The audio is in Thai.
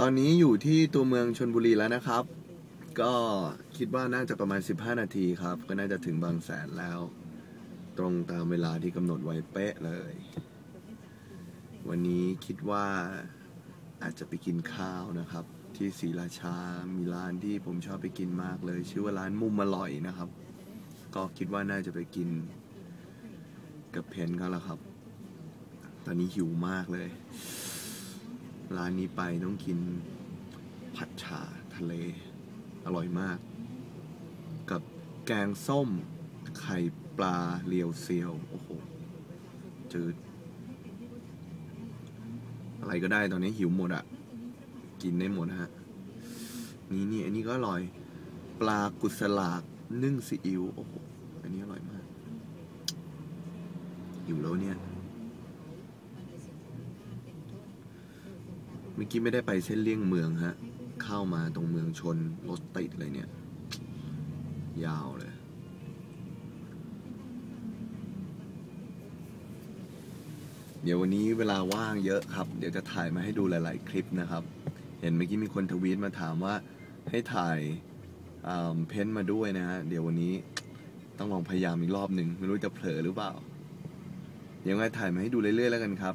ตอนนี้อยู่ที่ตัวเมืองชนบุรีแล้วนะครับ ก็คิดว่าน่าจะประมาณ 15 นาทีครับ ก็น่าจะถึงบางแสนแล้ว ตรงตามเวลาที่กำหนดไว้เป๊ะเลย วันนี้คิดว่าอาจจะไปกินข้าวนะครับ ที่ศรีราชา มีร้านที่ผมชอบไปกินมากเลย ชื่อว่าร้านมุมอร่อยนะครับ ก็คิดว่าน่าจะไปกินกับเพนเขาแล้วครับ ตอนนี้หิวมากเลย ร้านนี้ไปต้องกินผัดฉ่าทะเล อร่อยมาก กับแกงส้ม ไข่ปลาเรียวเซียว โอ้โห จืด อะไรก็ได้ตอนนี้หิวหมดอะกินได้หมดฮะ นี่นี่อันนี้ก็อร่อย ปลากุสลากนึ่งซีอิ๊วโอ้โห อันนี้อร่อยมากหิวแล้วเนี่ย เมื่อกี้ไม่ได้ไปเส้นเลี่ยงเมืองฮะ เข้ามาตรงเมืองชนรถติดเลยเนี่ย ยาวเลย เดี๋ยววันนี้เวลาว่างเยอะครับ เดี๋ยวจะถ่ายมาให้ดูหลาย ๆ คลิปนะครับ เห็นเมื่อกี้มีคนทวีตมาถามว่าให้ถ่ายอ่าเพ้นท์มาด้วยนะฮะ เดี๋ยววันนี้ต้องลองพยายามอีกรอบหนึ่งไม่รู้จะเผลอหรือเปล่า เดี๋ยวไงถ่ายมาให้ดูเรื่อย ๆ แล้วกันครับ